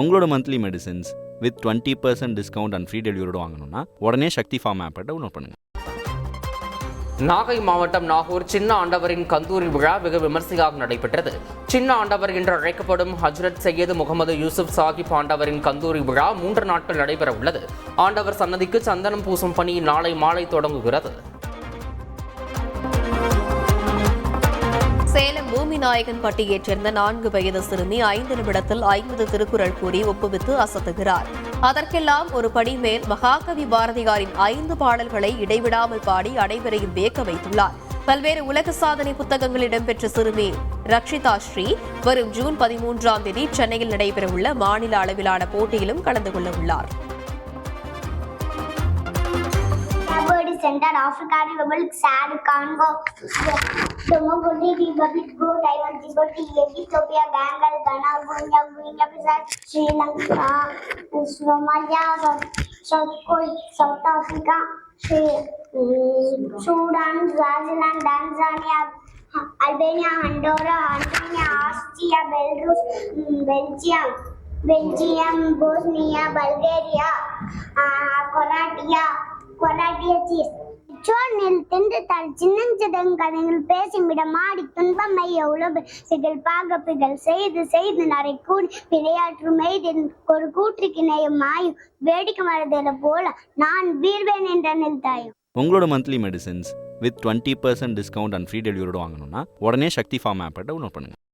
உங்களோட monthly medicines with twenty percent discount and free டெலிவரியோடு வாங்கணும்னா உடனே சக்தி ஃபார்ம் ஆப்பை டவுன்லோட் பண்ணுங்கள் நாகை மாவட்டம் நாகூர் சின்ன ஆண்டவரின் கந்தூரி விழா வெகு விமர்சையாக நடைபெற்றது. சின்ன ஆண்டவர் என்று அழைக்கப்படும் ஹஜ்ரத் சையது முகமது யூசுப் சாஹிப் ஆண்டவரின் கந்தூரி விழா மூன்று நாட்கள் நடைபெற உள்ளது ஆண்டவர் சன்னதிக்கு சந்தனம் பூசும் பணி நாளை மாலை தொடங்குகிறது. சேலம் பூமிநாயகன் பட்டியைச் சேர்ந்த நான்கு வயது சிறுமி ஐந்து நிமிடத்தில் ஐம்பது திருக்குறள் கூறி ஒப்புவித்து அசத்துகிறார். அதற்கெல்லாம் ஒரு படி மேல் மகாகவி பாரதியாரின் ஐந்து பாடல்களை இடைவிடாமல் பாடி அனைவரையும் வியக்க வைத்துள்ளார். பல்வேறு உலக சாதனை புத்தகங்கள் இடம்பெற்ற சிறுமி ரக்ஷிதா ஸ்ரீ வரும் ஜூன் பதிமூன்றாம் தேதி சென்னையில் நடைபெறவுள்ள மாநில அளவிலான போட்டியிலும் கலந்து கொள்ள உள்ளார். Cabo Center, Africa Republic, SAD, Congo, Democratic Republic, Go, Taiwan, Djibouti, Ethiopia, Bengal, Ghana, Guinea, Guinea Bissau, Sri Lanka, Somalia, South, Korea, South Africa, um, Sudan, Swaziland, Tanzania, Albania, Andorra, Armenia, Austria, Belarus, um, Belgium, Belgium, Bosnia, Bulgaria, uh, Croatia, Croatia cheese சோனில் தின்று தாள் சின்னஞ்சிதங்கதைகள் பேசுமிடம் ஆடி துன்பமை எவ்வளவு பிகள் பாகப்பிகள் செய்து செய்து நரை கூடி விளையாற்றும் மெய்தின் ஒரு கூற்றுக்கு நேயம் மாயும் வேடிக்கை மரதில போல நான் வீர்வேன் என்ற நில்தாயும். உங்களோட monthly medicines with twenty percent discount and free டெலிவரியோட வாங்கணும்னா உடனே சக்தி ஃபார்ம் ஆப்பை டவுன்லோட் பண்ணுங்கள்